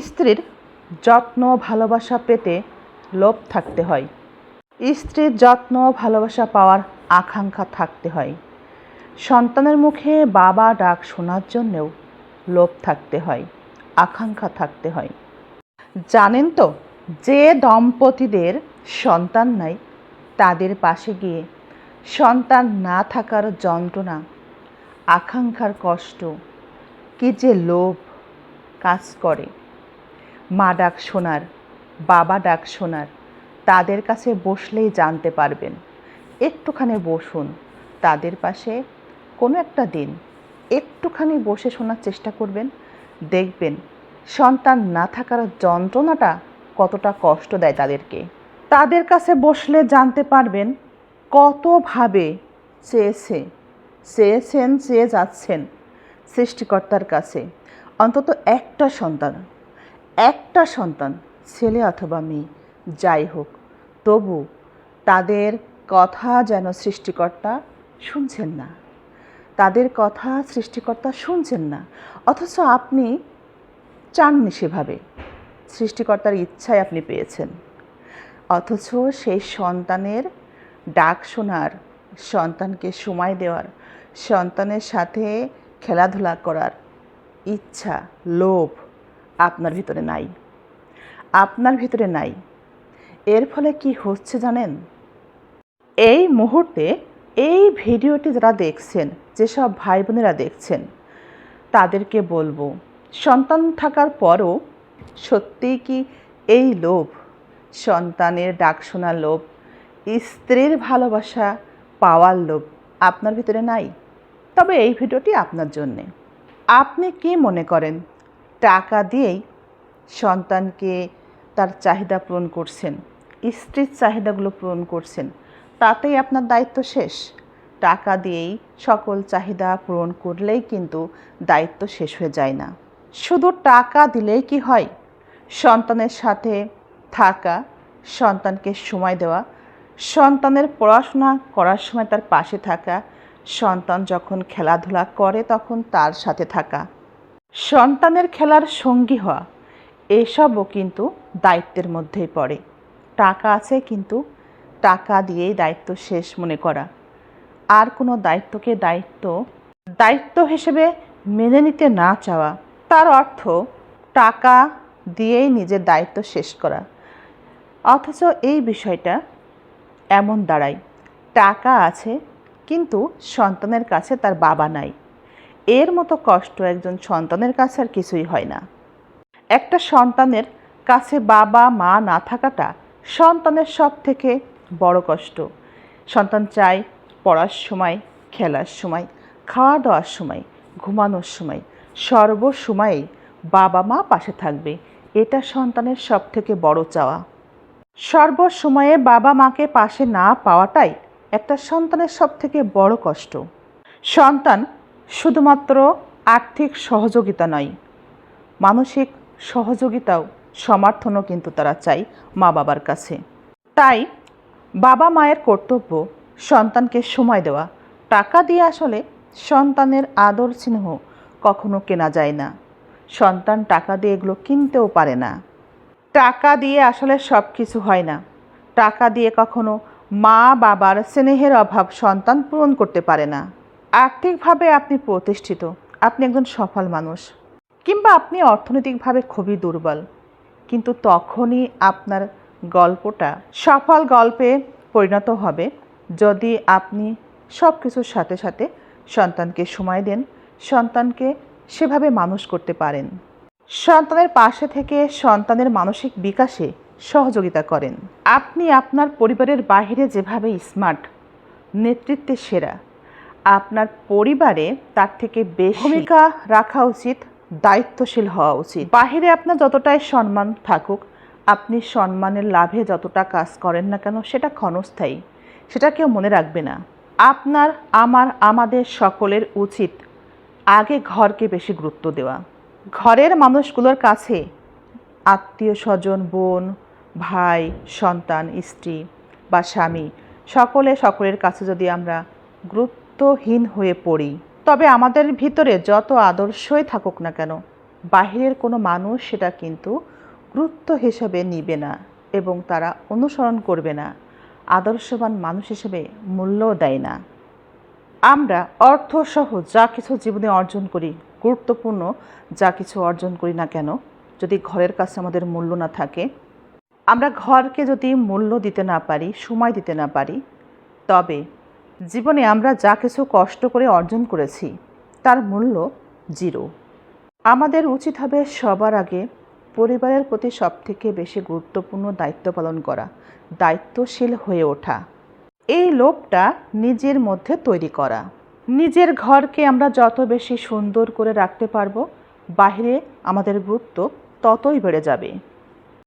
স্ত্রীর যত্ন ভালোবাসা পেতে লোভ থাকতে হয়। স্ত্রীর যত্ন ভালোবাসা পাওয়ার আকাঙ্ক্ষা থাকতে হয়। সন্তানের মুখে বাবা ডাক শোনার জন্যেও লোভ থাকতে হয়, আকাঙ্ক্ষা থাকতে হয়। জানেন তো, যে দম্পতিদের সন্তান নাই, তাদের পাশে গিয়ে সন্তান না থাকার যন্ত্রণা, আকাঙ্ক্ষার কষ্ট, কি যে লোভ কাজ করে। মা ডাক শোনার, বাবা ডাক শোনার, তাদের কাছে বসলেই জানতে পারবেন। একটুখানি বসুন, তাদের পাশে কোনো একটা দিন। একটুখানি বসে শোনার চেষ্টা করবেন, দেখবেন সন্তান না থাকার যন্ত্রণাটা কতটা কষ্ট দেয় তাদেরকে। তাদের কাছে বসলে জানতে পারবেন কতভাবে চেয়েছে, চেয়েছেন, চেয়ে যাচ্ছেন সৃষ্টিকর্তার কাছে। অন্তত একটা সন্তান। একটা সন্তান, ছেলে অথবা মেয়ে, যাই হোক, তবু তাদের কথা যেন সৃষ্টিকর্তা শুনছেন না। তাদের কথা সৃষ্টিকর্তা শুনছেন না। অথচ আপনি চাননি সেভাবে। সৃষ্টিকর্তার ইচ্ছায় আপনি পেয়েছেন। অথচ সেই সন্তানের ডাক শোনার, সন্তানকে সময় দেওয়ার, সন্তানের সাথে খেলাধুলা করার ইচ্ছা, লোভ আপনার ভিতরে নাই। আপনার ভিতরে নাই। এর ফলে কি হচ্ছে জানেন? এই মুহূর্তে এই ভিডিওটি যারা দেখছেন, যেসব ভাই বোনেরা দেখছেন, তাদেরকে বলব, সন্তান থাকার পরও সত্যিই কি এই লোভ, সন্তানের ডাক শোনার লোভ, স্ত্রীর ভালোবাসা পাওয়ার লোভ আপনার ভিতরে নাই? তবে এই ভিডিওটি আপনার জন্যে। আপনি কি মনে করেন? টাকা দিয়েই সন্তানকে তার চাহিদা পূরণ করছেন, স্ত্রীর চাহিদাগুলো পূরণ করছেন। তাতেই আপনার দায়িত্ব শেষ। টাকা দিয়েই সকল চাহিদা পূরণ করলেই কিন্তু দায়িত্ব শেষ হয়ে যায় না। শুধু টাকা দিলেই কি হয়? সন্তানের সাথে থাকা, সন্তানকে সময় দেওয়া, সন্তানের পড়াশোনা করার সময় তার পাশে থাকা, সন্তান যখন খেলাধুলা করে তখন তার সাথে থাকা। সন্তানের খেলার সঙ্গী হওয়া, এসবও কিন্তু দায়িত্বের মধ্যেই পড়ে। টাকা আছে কিন্তু টাকা দিয়েই দায়িত্ব শেষ মনে করা। আর কোনো দায়িত্বকে দায়িত্ব দায়িত্ব হিসেবে মেনে নিতে না চাওয়া, তার অর্থ টাকা দিয়েই নিজের দায়িত্ব শেষ করা। অথচ এই বিষয়টা এমন দাঁড়ায়, টাকা আছে কিন্তু সন্তানের কাছে তার বাবা নাই। এর মতো কষ্ট একজন সন্তানের কাছে আর কিছুই হয় না। একটা সন্তানের কাছে বাবা, মা না থাকাটা সন্তানের সব থেকে বড় কষ্ট। সন্তান চায় পড়ার সময়, খেলার সময় খাওয়া দাওয়ার সময়, ঘুমানোর সময়। সর্বসময়েই বাবা, মা পাশে থাকবে। এটা সন্তানের সব থেকে বড় চাওয়া। সর্বসময়ে বাবা, মাকে পাশে না পাওয়াটাই একটা সন্তানের সব থেকে বড় কষ্ট। সন্তান শুধুমাত্র আর্থিক সহযোগিতা নয়, মানসিক সহযোগিতাও, সমর্থনও কিন্তু তারা চায় মা বাবার কাছে। তাই বাবা মায়ের কর্তব্য, সন্তানকে সময় দেওয়া, টাকা দিয়ে আসলে সন্তানের আদর স্নেহ কখনো কেনা যায় না। সন্তান টাকা দিয়ে এগুলো কিনতেও পারে না। টাকা দিয়ে আসলে সব কিছু হয় না। টাকা দিয়ে কখনো মা বাবার স্নেহের অভাব সন্তান পূরণ করতে পারে না। আর্থিকভাবে আপনি প্রতিষ্ঠিত, আপনি একজন সফল মানুষ, কিংবা আপনি অর্থনৈতিকভাবে খুবই দুর্বল, কিন্তু তখনই আপনার গল্পটা সফল গল্পে পরিণত হবে যদি আপনি সব কিছুর সাথে সাথে সন্তানকে সময় দেন, সন্তানকে সেভাবে মানুষ করতে পারেন। সন্তানের পাশে থেকে সন্তানের মানসিক বিকাশে সহযোগিতা করেন। আপনি আপনার পরিবারের বাইরে যেভাবে স্মার্ট নেতৃত্বে সেরা আপনার পরিবারে তার থেকে বেশি ভূমিকা রাখা উচিত, দায়িত্বশীল হওয়া উচিত। বাহিরে আপনার যতটাই সম্মান থাকুক, আপনি সম্মানের লাভে যতটা কাজ করেন না কেন, সেটা ক্ষণস্থায়ী। সেটা কেউ মনে রাখবে না। আপনার, আমার, আমাদের সকলের উচিত আগে ঘরকে বেশি গুরুত্ব দেওয়া। ঘরের মানুষগুলোর কাছে আত্মীয় স্বজন, বোন, ভাই, সন্তান, স্ত্রী বা স্বামী, সকলে, সকলের কাছে যদি আমরা গুরুত্বহীন হয়ে পড়ি। তবে আমাদের ভিতরে যত আদর্শই থাকুক না কেন, বাহিরের কোনো মানুষ সেটা কিন্তু গুরুত্ব হিসেবে নিবে না এবং তারা অনুসরণ করবে না, আদর্শবান মানুষ হিসেবে মূল্যও দেয় না। আমরা অর্থসহ যা কিছু জীবনে অর্জন করি, গুরুত্বপূর্ণ যা কিছু অর্জন করি না কেন, যদি ঘরের কাছে আমাদের মূল্য না থাকে, আমরা ঘরকে যদি মূল্য দিতে না পারি, সময় দিতে না পারি, তবে জীবনে আমরা যা কিছু কষ্ট করে অর্জন করেছি, তার মূল্য জিরো। আমাদের উচিত হবে সবার আগে পরিবারের প্রতি সবথেকে বেশি গুরুত্বপূর্ণ দায়িত্ব পালন করা, দায়িত্বশীল হয়ে ওঠা। এই লোভটা নিজের মধ্যে তৈরি করা। নিজের ঘরকে আমরা যত বেশি সুন্দর করে রাখতে পারব বাইরে আমাদের গুরুত্ব ততই বেড়ে যাবে।